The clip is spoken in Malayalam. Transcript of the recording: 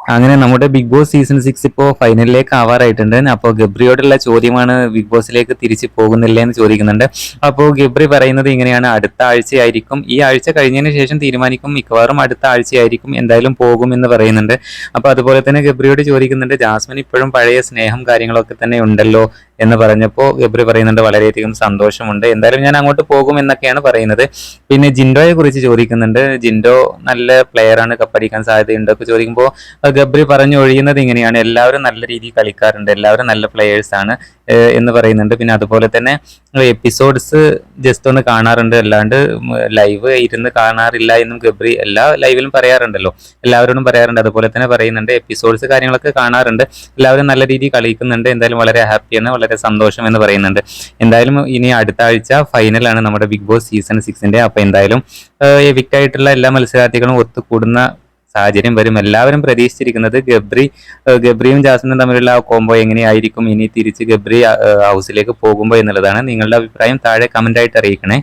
അങ്ങനെ നമ്മുടെ ബിഗ് ബോസ് സീസൺ സിക്സ് ഇപ്പോൾ ഫൈനലിലേക്ക് ആവാറായിട്ടുണ്ട്. അപ്പോൾ ഗബ്രിയോടുള്ള ചോദ്യമാണ് ബിഗ് ബോസിലേക്ക് തിരിച്ചു പോകുന്നില്ലേ എന്ന് ചോദിക്കുന്നുണ്ട്. അപ്പോൾ ഗബ്രി പറയുന്നത് ഇങ്ങനെയാണ്. അടുത്ത ആഴ്ചയായിരിക്കും. ഈ ആഴ്ച കഴിഞ്ഞതിന് ശേഷം തീരുമാനിക്കും. മിക്കവാറും അടുത്ത ആഴ്ചയായിരിക്കും. എന്തായാലും പോകും എന്ന് പറയുന്നുണ്ട്. അപ്പോൾ അതുപോലെ തന്നെ ഗബ്രിയോട് ചോദിക്കുന്നുണ്ട് ജാസ്മിൻ ഇപ്പോഴും പഴയ സ്നേഹം കാര്യങ്ങളൊക്കെ തന്നെ ഉണ്ടല്ലോ എന്ന് പറഞ്ഞപ്പോൾ ഗബ്രി പറയുന്നുണ്ട് വളരെയധികം സന്തോഷമുണ്ട്. എന്തായാലും ഞാൻ അങ്ങോട്ട് പോകും എന്നൊക്കെയാണ് പറയുന്നത്. പിന്നെ ജിൻഡോയെ കുറിച്ച് ചോദിക്കുന്നുണ്ട്. ജിൻഡോ നല്ല പ്ലെയർ ആണ് കപ്പടിക്കാൻ സാധ്യതയുണ്ട് ഒക്കെ ചോദിക്കുമ്പോൾ ഗബ്രി പറഞ്ഞു ഒഴിയുന്നത് ഇങ്ങനെയാണ്. എല്ലാവരും നല്ല രീതിയിൽ കളിക്കാറുണ്ട്. എല്ലാവരും നല്ല പ്ലെയേഴ്സ് ആണ് എന്ന് പറയുന്നുണ്ട്. പിന്നെ അതുപോലെ തന്നെ എപ്പിസോഡ്സ് ജസ്റ്റ് ഒന്ന് കാണാറുണ്ട്. അല്ലാണ്ട് ലൈവ് ഇരുന്ന് കാണാറില്ല എന്നും ഗബ്രി എല്ലാ ലൈവിലും പറയാറുണ്ടല്ലോ. എല്ലാവരോടും പറയാറുണ്ട്. അതുപോലെ തന്നെ പറയുന്നുണ്ട്. എപ്പിസോഡ്സ് കാര്യങ്ങളൊക്കെ കാണാറുണ്ട്. എല്ലാവരും നല്ല രീതിയിൽ കളിക്കുന്നുണ്ട്. എന്തായാലും വളരെ ഹാപ്പിയാണ് വളരെ സന്തോഷം എന്ന് പറയുന്നുണ്ട്. എന്തായാലും ഇനി അടുത്ത ആഴ്ച ഫൈനലാണ് നമ്മുടെ ബിഗ് ബോസ് സീസൺ സിക്സിന്റെ അപ്പൊ എന്തായാലും എവിക്റ്റ് ആയിട്ടുള്ള എല്ലാ മത്സരാർത്ഥികളും ഒത്തുകൂടുന്ന സാഹചര്യം വരും. എല്ലാവരും പ്രതീക്ഷിച്ചിരിക്കുന്നത് ഗബ്രി ഗബ്രിയും ജാസ്മിനും തമ്മിലുള്ള ആ കോംബോ എങ്ങനെയായിരിക്കും? ഇനി തിരിച്ച് ഗബ്രി ഹൗസിലേക്ക് പോകുമ്പോൾ എന്നുള്ളതാണ് നിങ്ങളുടെ അഭിപ്രായം. താഴെ കമന്റ് ആയിട്ട് അറിയിക്കണേ.